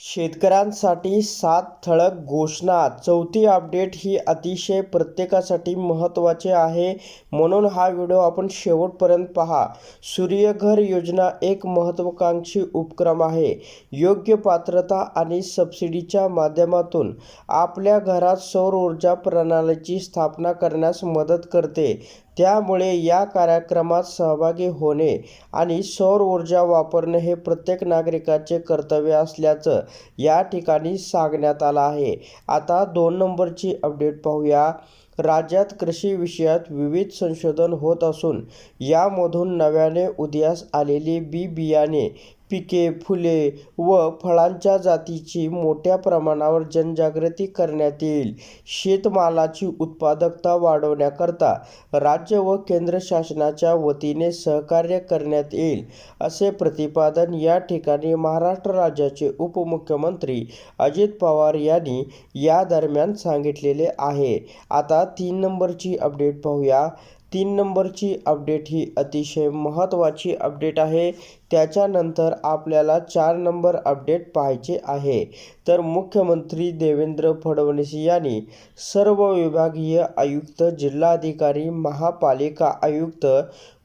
शेतकऱ्यांसाठी सात ठळक घोषणा. चौथी अपडेट ही अतिशय प्रत्येकासाठी महत्त्वाची आहे म्हणून हा व्हिडिओ आपण शेवटपर्यंत पहा. सूर्यघर योजना एक महत्त्वाकांक्षी उपक्रम आहे. योग्य पात्रता आणि सबसिडीच्या माध्यमातून आपल्या घरात सौर ऊर्जा प्रणालीची स्थापना करण्यास मदत करते. त्यामुळे या कार्यक्रमात सहभागी होणे आणि सौर ऊर्जा वापरणे हे प्रत्येक नागरिकाचे कर्तव्य असल्याचं या ठिकाणी सांगण्यात आलं आहे. आता दोन नंबरची अपडेट पाहूया. राज्यात कृषी विषयात विविध संशोधन होत असून यामधून नव्याने उदयास आलेली बी बियाणे पिके फुले व फळांच्या जातीची मोठ्या प्रमाणावर जनजागृती करण्यात येईल. शेतमालाची उत्पादकता वाढवण्याकरता राज्य व केंद्र शासनाच्या वतीने सहकार्य करण्यात येईल असे प्रतिपादन या ठिकाणी महाराष्ट्र राज्याचे उपमुख्यमंत्री अजित पवार यांनी या दरम्यान सांगितलेले आहे. आता तीन नंबरची अपडेट पाहूया. तीन नंबरची अपडेट ही अतिशय महत्त्वाची अपडेट आहे. त्याच्यानंतर आपल्याला चार नंबर अपडेट पाहायचे आहे. तर मुख्यमंत्री देवेंद्र फडणवीस यांनी सर्व विभागीय आयुक्त जिल्हाधिकारी महापालिका आयुक्त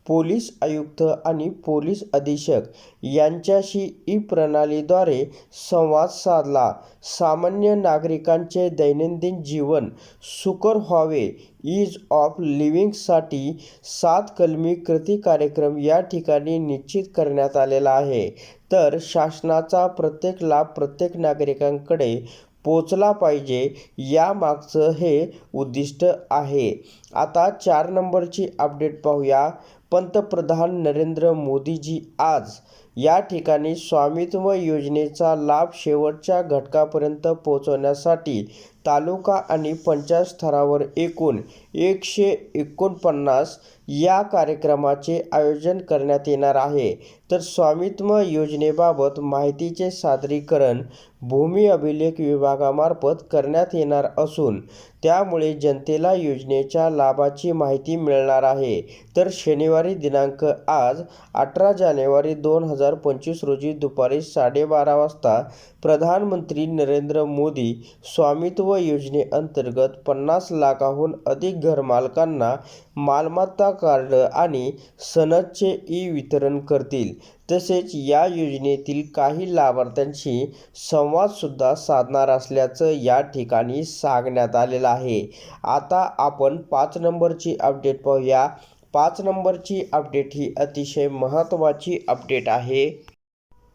पोलीस आयुक्त आणि पोलीस अधीक्षक यांच्याशी ई प्रणालीद्वारे संवाद साधला. सामान्य नागरिकांचे दैनंदिन जीवन सुकर व्हावे. ईज ऑफ लिव्हिंगसाठी सात कलमी कृती कार्यक्रम या ठिकाणी निश्चित करण्यात आलेला आहे. तर शासनाचा प्रत्येक लाभ प्रत्येक नागरिकांकडे पोचला पाहिजे यामागचं हे उद्दिष्ट आहे. आता चार नंबरची अपडेट पाहूया. पंतप्रधान नरेंद्र मोदीजी आज या ठिकाणी स्वामित्व योजनेचा लाभ शेवटच्या घटकापर्यंत पोहोचवण्यासाठी तालुका आणि पंचायत स्तरावर एकूण एकशे एकोणपन्नास या कार्यक्रमाचे आयोजन करण्यात येणार आहे. तर स्वामित्व योजनेबाबत माहितीचे सादरीकरण भूमी अभिलेख विभागामार्फत करण्यात येणार असून त्यामुळे जनतेला योजनेच्या लाभाची माहिती मिळणार आहे. तर शनिवार दिनांक आज अठरा जानेवारी दोन हजार पंचवीस रोजी दुपारी साडेबारा वाजता प्रधानमंत्री नरेंद्र मोदी स्वामित्व योजनेअंतर्गत पन्नास लाखाहून अधिक घरमालकांना मालमत्ता कार्ड आणि सनदचे ई वितरण करतील. तसेच या योजनेतील काही लाभार्थ्यांशी संवादसुद्धा साधणार असल्याचं या ठिकाणी सांगण्यात आलेलं आहे. आता आपण पाच नंबरची अपडेट पाहूया. पाच नंबरची अपडेट ही अतिशय महत्त्वाची अपडेट आहे.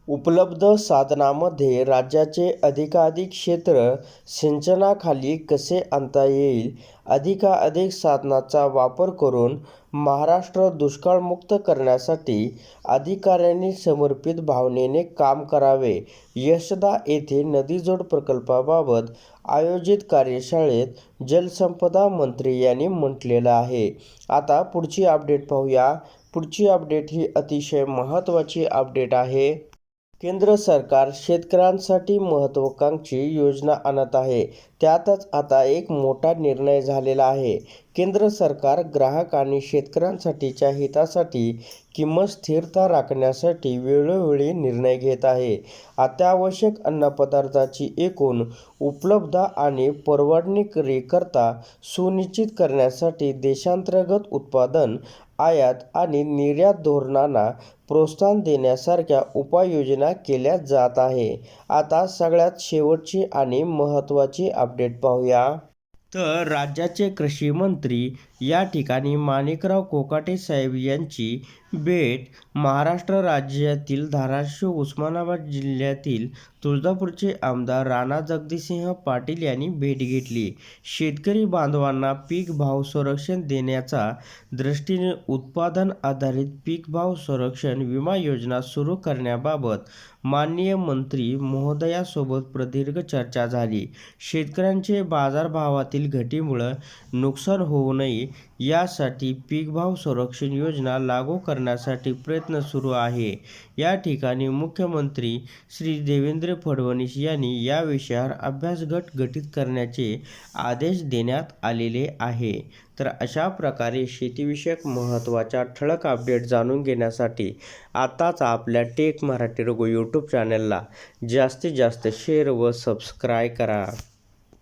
उपलब्ध साधनामध्ये राज्याचे अधिकाधिक क्षेत्र सिंचनाखाली कसे आणता येईल? अधिकाधिक साधनाचा वापर करून महाराष्ट्र दुष्काळमुक्त करण्यासाठी अधिकाऱ्यांनी समर्पित भावनेने काम करावे. यशदा येथे नदीजोड प्रकल्पाबाबत आयोजित कार्यशाळेत जलसंपदा मंत्री यांनी म्हटलेलं आहे. आता पुढची अपडेट पाहूया. पुढची अपडेट ही अतिशय महत्त्वाची अपडेट आहे. केंद्र सरकार शेतकऱ्यांसाठी महत्त्वाकांक्षी योजना आणत आहे. त्यातच आता एक मोठा निर्णय झालेला आहे. केंद्र सरकार ग्राहक आणि शेतकऱ्यांसाठीच्या हितासाठी किंमत स्थिरता राखण्यासाठी वेळोवेळी निर्णय घेत आहे. अत्यावश्यक अन्नपदार्थाची एकूण उपलब्धता आणि परवडणीकरीकरता सुनिश्चित करण्यासाठी देशांतर्गत उत्पादन आयात आणि निर्यात धोरणांना प्रोत्साहन देण्यासारख्या उपाययोजना केल्या जात आहे. आता सगळ्यात शेवटची आणि महत्त्वाची अपडेट पाहूया. तर राज्याचे कृषी मंत्री या ठिकाणी माणिकराव कोकाटे साहेब यांची भेट महाराष्ट्र राज्यातील धाराशिव उस्मानाबाद जिल्ह्यातील तुळजापूरचे आमदार राणा जगदीशसिंह पाटील यांनी भेट घेतली. शेतकरी बांधवांना पीक भाव संरक्षण देण्याचा दृष्टीने उत्पादन आधारित पीक भाव संरक्षण विमा योजना सुरू करण्याबाबत माननीय मंत्री महोदयासोबत प्रदीर्घ चर्चा झाली. शेतकऱ्यांचे बाजारभावातील घटीमुळं नुकसान होऊ नये यासाठी पीक भाव संरक्षण योजना लागू करण्यासाठी प्रयत्न सुरू आहे. या ठिकाणी मुख्यमंत्री श्री देवेंद्र फडणवीस यांनी या विषयावर अभ्यास गट गठीत करण्याचे आदेश देण्यात आलेले आहे. तर अशा प्रकारे शेतीविषयक महत्त्वाच्या ठळक अपडेट जाणून घेण्यासाठी आताच आपल्या टेक मराठी रघु यूट्यूब चॅनलला जास्तीत जास्त शेअर व सबस्क्राय करा.